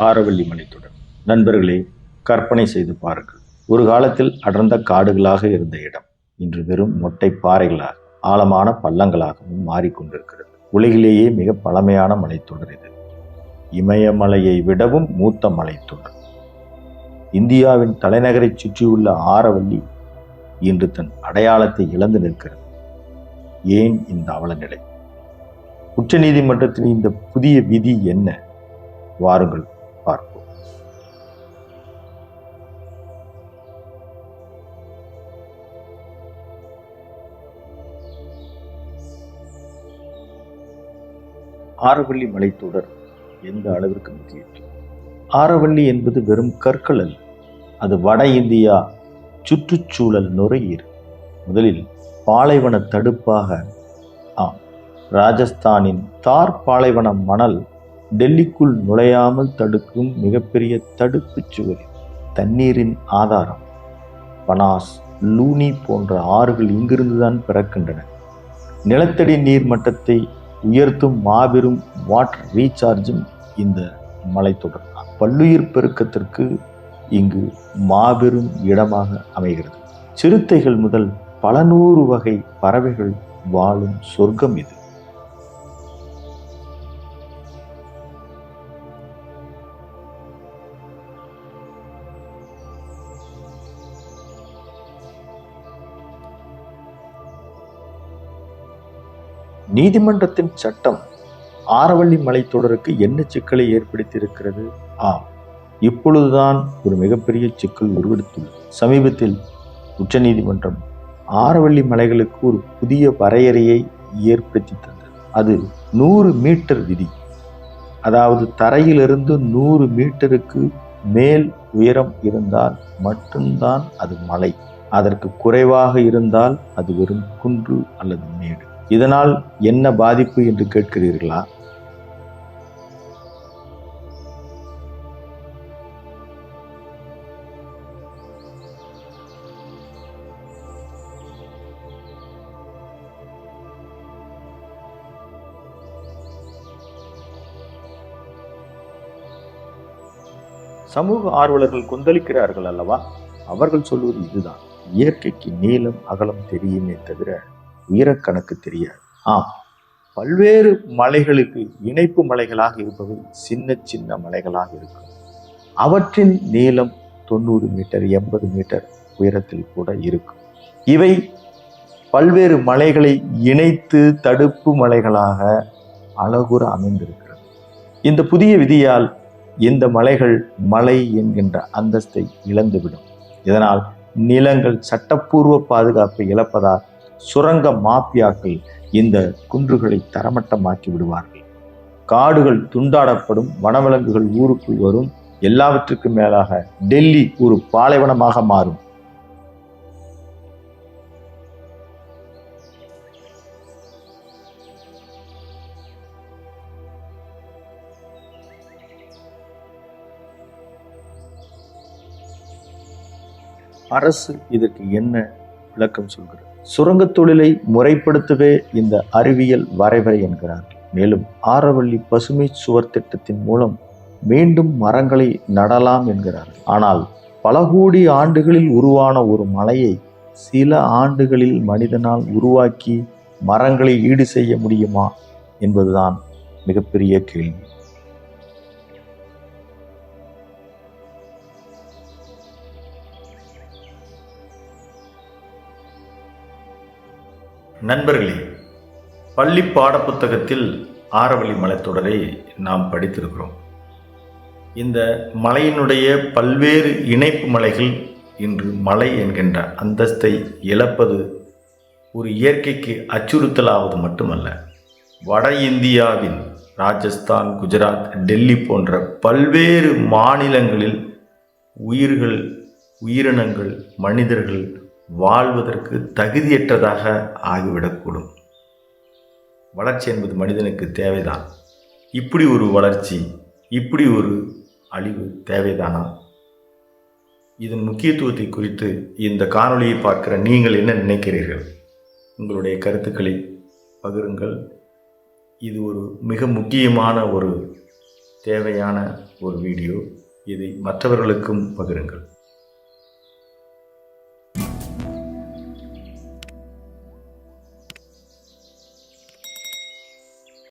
ஆரவல்லி மலைத்தொடர் நண்பர்களே கற்பனை செய்து பாருங்கள். ஒரு காலத்தில் அடர்ந்த காடுகளாக இருந்த இடம் இன்று வெறும் மொட்டை பாறைகளாக ஆழமான பள்ளங்களாகவும் மாறிக்கொண்டிருக்கிறது உலகிலேயே மிக பழமையான மலைத்தொடர் இது. இமயமலையை விடவும் மூத்த மலைத்தொடர். இந்தியாவின் தலைநகரைச் சுற்றியுள்ள ஆரவல்லி இன்று தன் அடையாளத்தை இழந்து நிற்கிறது. ஏன் இந்த அவலநிலை? உச்சநீதிமன்றத்தின் இந்த புதிய விதி என்ன? வாருங்கள் ஆரவள்ளி மலைத்தொடர் எந்த அளவிற்கு முக்கியத்துவம் ஆரவள்ளி என்பது வெறும் கற்கள் அல்ல. அது வட இந்தியா சுற்றுச்சூழல் நுரையீர் முதலில் பாலைவன தடுப்பாக ஆம் ராஜஸ்தானின் தார் பாலைவன மணல் டெல்லிக்குள் நுழையாமல் தடுக்கும் மிகப்பெரிய தடுப்புச் சுவர் தண்ணீரின் ஆதாரம். பனாஸ் லூனி போன்ற ஆறுகள் இங்கிருந்துதான் பிறக்கின்றன. நிலத்தடி நீர் மட்டத்தை உயர்த்தும் மாபெரும் வாட்டர் ரீசார்ஜும் இந்த மலைத்தொடர் பல்லுயிர் பெருக்கத்திற்கு இங்கு மாபெரும் இடமாக அமைகிறது. சிறுத்தைகள் முதல் பல நூறு வகை பறவைகள் வாழும் சொர்க்கம் இது. நீதிமன்றத்தின் சட்டம் ஆரவள்ளி மலைத்தொடருக்கு என்ன சிக்கலை ஏற்படுத்தியிருக்கிறது? ஆம். இப்பொழுதுதான் ஒரு மிகப்பெரிய சிக்கல் உருவெடுத்துள்ளது. சமீபத்தில் உச்சநீதிமன்றம் ஆரவள்ளி மலைகளுக்கு ஒரு புதிய வரையறையை ஏற்படுத்தி தந்தது. அது நூறு மீட்டர் விதி. அதாவது தரையிலிருந்து நூறு மீட்டருக்கு மேல் உயரம் இருந்தால் மட்டும்தான் அது மலை. அதற்கு குறைவாக இருந்தால் அது வெறும் குன்று அல்லது மேடு. இதனால் என்ன பாதிப்பு என்று கேட்கிறீர்களா? சமூக ஆர்வலர்கள் கொந்தளிக்கிறார்கள் அல்லவா? அவர்கள் சொல்வது இதுதான். இயற்கைக்கு நீளம் அகலம் தெரியுமே தவிர உயரக்கணக்கு தெரியாது. ஆம். பல்வேறு மலைகளுக்கு இணைப்பு மலைகளாக இருப்பவை சின்ன சின்ன மலைகளாக இருக்கும். அவற்றின் நீளம் தொண்ணூறு மீட்டர் எண்பது மீட்டர் உயரத்தில் கூட இருக்கும். இவை பல்வேறு மலைகளை இணைத்து தடுப்பு மலைகளாக அழகுற அமைந்திருக்கிறது. இந்த புதிய விதியால் இந்த மலைகள் மலை என்கின்ற அந்தஸ்தை இழந்துவிடும். இதனால் நிலங்கள் சட்டப்பூர்வ பாதுகாப்பை இழப்பதால் சுரங்க மாப்பியாக்கள் இந்த குன்றுகளை தரமட்டமாக்கி விடுவார்கள். காடுகள் துண்டாடப்படும் வனவிலங்குகள் ஊருக்குள் வரும் எல்லாவற்றுக்கும் மேலாக டெல்லி ஒரு பாலைவனமாக மாறும். அரசு இதற்கு என்ன விளக்கம் சொல்கிறது? சுரங்கத் தொழிலை முறைப்படுத்தவே இந்த அறிவியல் வரைவரை என்கிறார். மேலும் ஆரவள்ளி பசுமை சுவர் திட்டத்தின் மூலம் மீண்டும் மரங்களை நடலாம் என்கிறார். ஆனால் பல கோடி ஆண்டுகளில் உருவான ஒரு மலையை சில ஆண்டுகளில் மனிதனால் உருவாக்கி மரங்களை ஈடு செய்ய முடியுமா என்பதுதான் மிகப்பெரிய கேள்வி. நண்பர்களே பள்ளி பாடப்புத்தகத்தில் ஆரவழி மலைத்தொடரை நாம் படித்திருக்கிறோம். இந்த மலையினுடைய பல்வேறு இணைப்பு மலைகள் இன்று மலை என்கின்ற அந்தஸ்தை இழப்பது ஒரு இயற்கைக்கு அச்சுறுத்தலாவது மட்டுமல்ல வட இந்தியாவின் ராஜஸ்தான் குஜராத் டெல்லி போன்ற பல்வேறு மாநிலங்களில் உயிர்கள் உயிரினங்கள் மனிதர்கள் வாழ்வதற்கு தகுதியற்றதாக ஆகிவிடக்கூடும். வளர்ச்சி என்பது மனிதனுக்கு தேவைதான். இப்படி ஒரு வளர்ச்சி இப்படி ஒரு அழிவு தேவைதானா? இதன் முக்கியத்துவத்தை குறித்து இந்த காணொளியை பார்க்கிற நீங்கள் என்ன நினைக்கிறீர்கள்? உங்களுடைய கருத்துக்களை பகிருங்கள். இது ஒரு மிக முக்கியமான ஒரு தேவையான ஒரு வீடியோ. இதை மற்றவர்களுக்கும் பகிருங்கள்.